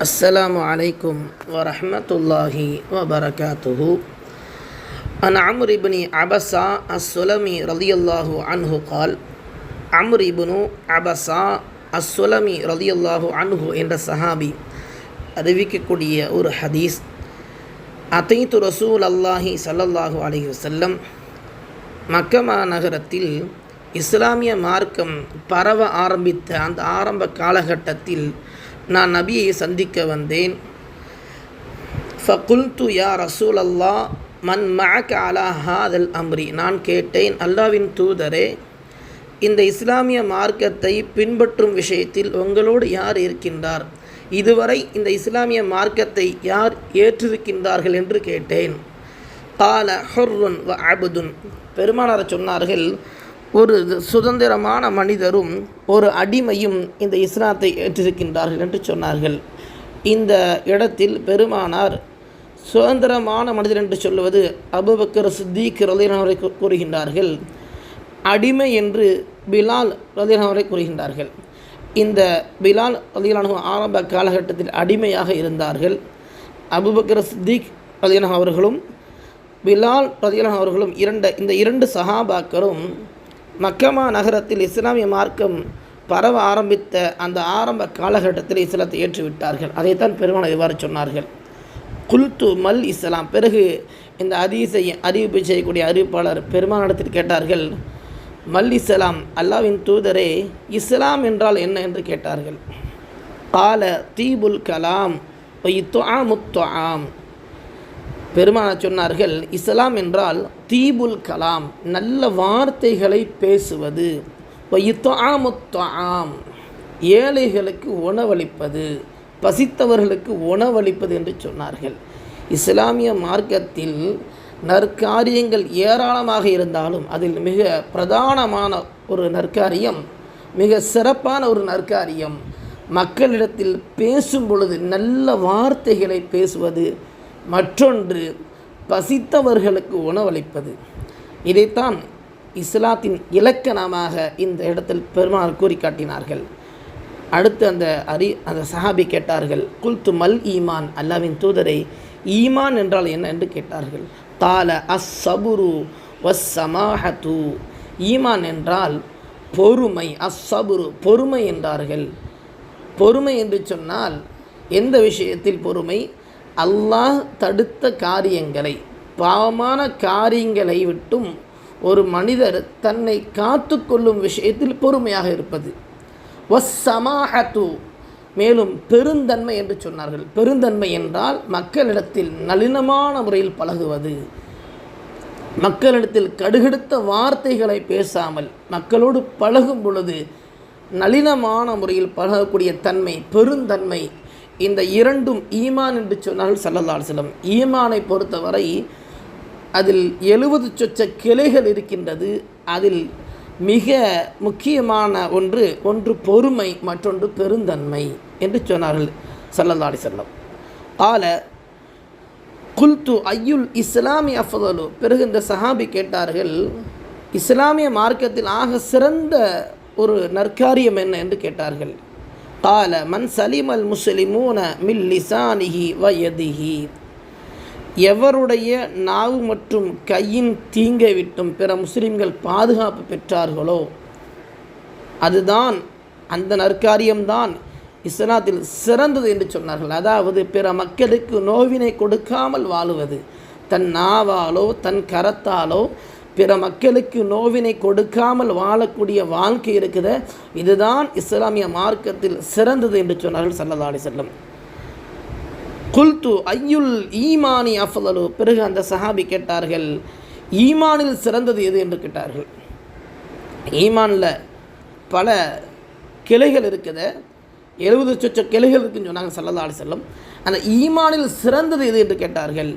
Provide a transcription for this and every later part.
السلام عليكم ورحمة الله وبركاته عن عمرو بن عبسة السلمي رضي الله عنه قال عمرو بن عبسة السلمي رضي الله عنه என்ற சஹாபி அறிவிக்கக்கூடிய ஒரு ஹதீஸ் அத்தைத்து ரசூல் அல்லாஹி சல்லல்லாஹு அலைஹி வஸல்லம் மக்கமா நகரத்தில் இஸ்லாமிய மார்க்கம் பரவ ஆரம்பித்த அந்த ஆரம்ப காலகட்டத்தில் நான் நபியை சந்திக்க வந்தேன். ஃபகுல்து யா ரசூல் அல்லா மன் மக அலா ஹாதல் அம்ரி. நான் கேட்டேன் அல்லாவின் தூதரே இந்த இஸ்லாமிய மார்க்கத்தை பின்பற்றும் விஷயத்தில் உங்களோடு யார் இருக்கின்றார்? இதுவரை இந்த இஸ்லாமிய மார்க்கத்தை யார் ஏற்றிருக்கின்றார்கள் என்று கேட்டேன். கால ஹொர்ருன் வ அபுதுன். பெருமானார் சொன்னார்கள் ஒரு சுதந்திரமான மனிதரும் ஒரு அடிமையும் இந்த இஸ்லாத்தை ஏற்றிருக்கின்றார்கள் என்று சொன்னார்கள். இந்த இடத்தில் பெருமானார் சுதந்திரமான மனிதர் என்று சொல்லுவது அபுபக்கர் சித்திக் ரலியனவரை கூறுகின்றார்கள். அடிமை என்று பிலால் ரலியனவரை கூறுகின்றார்கள். இந்த பிலால் ரலியலானு ஆரம்ப காலகட்டத்தில் அடிமையாக இருந்தார்கள். அபுபக்கர் சித்திக் ரலியலான் அவர்களும் பிலால் ரதியலான் அவர்களும் இரண்ட இந்த இரண்டு சஹாபாக்களும் மக்கமா நகரத்தில் இஸ்லாமிய மார்க்கம் பரவ ஆரம்பித்த அந்த ஆரம்ப காலகட்டத்தில் இஸ்லாத்தை ஏற்றுவிட்டார்கள். அதைத்தான் பெருமாள் இவ்வாறு சொன்னார்கள். குல்து மல் இஸ்லாம். பிறகு இந்த அதீசை அறிவிப்பு செய்யக்கூடிய அறிவிப்பாளர் பெருமானிடத்தில் கேட்டார்கள் மல் இஸ்லாம் அல்லாவின் தூதரே இஸ்லாம் என்றால் என்ன என்று கேட்டார்கள். கால தீபுல் கலாம் ஆம் பெருமான சொன்னார்கள் இஸ்லாம் என்றால் தீபுல் கலாம் நல்ல வார்த்தைகளை பேசுவது. ஆம் ஏழைகளுக்கு உணவளிப்பது பசித்தவர்களுக்கு உணவளிப்பது என்று சொன்னார்கள். இஸ்லாமிய மார்க்கத்தில் நற்காரியங்கள் ஏராளமாக இருந்தாலும் அதில் மிக பிரதானமான ஒரு நற்காரியம் மிக சிறப்பான ஒரு நற்காரியம் மக்களிடத்தில் பேசும் பொழுது நல்ல வார்த்தைகளை பேசுவது மற்றொன்று பசித்தவர்களுக்கு உணவளிப்பது. இதைத்தான் இஸ்லாத்தின் இலக்கணமாக இந்த இடத்தில் பெருமாள் கூறி காட்டினார்கள் அடுத்து அந்த அரி அந்த சஹாபி கேட்டார்கள் குல்து மல் ஈமான்? அல்லாவின் தூதரை ஈமான் என்றால் என்ன? என்று கேட்டார்கள். தால அஸ் சபுரு வஸ் சமாஹத்து ஈமான் என்றால் பொறுமை. அஸ் சபுரு பொறுமை என்றார்கள். பொறுமை என்று சொன்னால் எந்த விஷயத்தில் பொறுமை? அல்லாஹ் தடுத்த காரியங்களை பாவமான காரியங்களை விட்டும் ஒரு மனிதர் தன்னை காத்து கொள்ளும் விஷயத்தில் பொறுமையாக இருப்பது. ஒஸ் மேலும் பெருந்தன்மை என்று சொன்னார்கள். பெருந்தன்மை என்றால் மக்களிடத்தில் நளினமான முறையில் பழகுவது. மக்களிடத்தில் கடுகெடுத்த வார்த்தைகளை பேசாமல் மக்களோடு பழகும் பொழுது நளினமான முறையில் பழகக்கூடிய தன்மை பெருந்தன்மை இந்த இரண்டும் ஈமான் என்று சொன்னார்கள் சல்லல்லால் செல்லம் ஈமானை பொறுத்தவரை அதில் எழுபது சொச்ச கிளைகள் இருக்கின்றது. அதில் மிக முக்கியமான ஒன்று ஒன்று பொறுமை மற்றொன்று பெருந்தன்மை என்று சொன்னார்கள் சல்லல்லாடி செல்லம் ஆல குல்து ஐயுல் இஸ்லாமிய அஃபதலு. பிறகு இந்த சஹாபி கேட்டார்கள் இஸ்லாமிய மார்க்கத்தில் ஆக சிறந்த ஒரு நற்காரியம் என்ன என்று கேட்டார்கள். قال மன் சலிமல் முஸ்லிமூன மில் லிசானிஹி வயதிஹி எவருடைய நாவு மற்றும் கையின் தீங்கை விட்டும் பிற முஸ்லிம்கள் பாதுகாப்பு பெற்றார்களோ அதுதான் அந்த நற்காரியம்தான் இஸ்லாத்தில் சிறந்தது என்று சொன்னார்கள். அதாவது பிற மக்களுக்கு நோவினை கொடுக்காமல் வாழுவது தன் நாவாலோ தன் கரத்தாலோ பிற மக்களுக்கு நோவினை கொடுக்காமல் வாழக்கூடிய வாழ்க்கை இருக்குது. இதுதான் இஸ்லாமிய மார்க்கத்தில் சிறந்தது என்று சொன்னார்கள் சல்லதா அலி செல்லம் குல்து ஐயுல் ஈமானி அஃபலு பிறகு அந்த சஹாபி கேட்டார்கள் ஈமானில் சிறந்தது எது? என்று கேட்டார்கள். ஈமானில் பல கிளைகள் இருக்குது. எழுபது சொச்ச கிளைகள் இருக்குன்னு சொன்னாங்க சல்லல்லா செல்லம் அந்த ஈமானில் சிறந்தது எது என்று கேட்டார்கள்?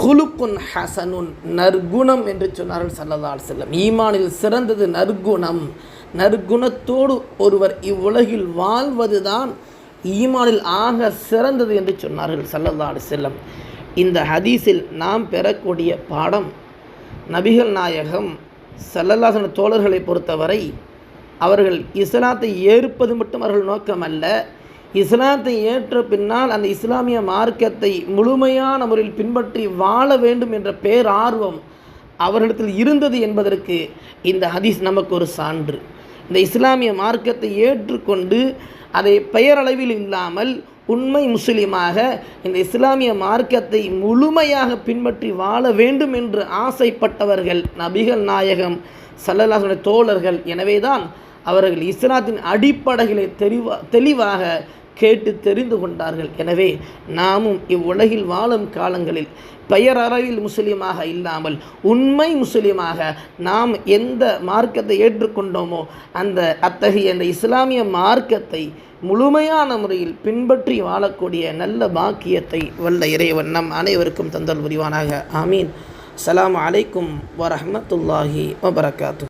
ஹுலுக்குன் ஹசனுன் நற்குணம் என்று சொன்னார்கள் சல்லல்லா செல்லம் ஈமானில் சிறந்தது நற்குணம். நற்குணத்தோடு ஒருவர் இவ்வுலகில் வாழ்வது தான் ஈமானில் ஆக சிறந்தது என்று சொன்னார்கள் சல்லல்லா செல்லம் இந்த ஹதீஸில் நாம் பெறக்கூடிய பாடம் நபிகள் நாயகம் சல்லல்லாசன தோழர்களை பொறுத்தவரை அவர்கள் இஸ்லாத்தை ஏற்பது மட்டும் அவர்கள் நோக்கம் அல்ல இஸ்லாத்தை ஏற்ற பின்னால் அந்த இஸ்லாமிய மார்க்கத்தை முழுமையான முறையில் பின்பற்றி வாழ வேண்டும் என்ற பேரார்வம் அவர்களிடத்தில் இருந்தது என்பதற்கு இந்த ஹதீஸ் நமக்கு ஒரு சான்று. இந்த இஸ்லாமிய மார்க்கத்தை ஏற்றுக்கொண்டு அதை பெயரளவில் இல்லாமல் உண்மை முஸ்லீமாக இந்த இஸ்லாமிய மார்க்கத்தை முழுமையாக பின்பற்றி வாழ வேண்டும் என்று ஆசைப்பட்டவர்கள் நபிகள் நாயகம் சல்லல்லாசனுடைய தோழர்கள். எனவேதான் அவர்கள் இஸ்லாத்தின் அடிப்படைகளை தெளிவா தெளிவாக கேட்டு தெரிந்து கொண்டார்கள். எனவே நாமும் இவ்வுலகில் வாழும் காலங்களில் பெயரளவில் முஸ்லீமாக இல்லாமல் உண்மை முஸ்லீமாக நாம் எந்த மார்க்கத்தை ஏற்றுக்கொண்டோமோ அந்த அத்தகைய அந்த இஸ்லாமிய மார்க்கத்தை முழுமையான முறையில் பின்பற்றி வாழக்கூடிய நல்ல பாக்கியத்தை வல்ல இறைவன் நம் அனைவருக்கும் தந்தல் புரிவானாக. ஆமீன். அலாம் அலைக்கும் வரமத்துல்லாஹி வபரகாத்து.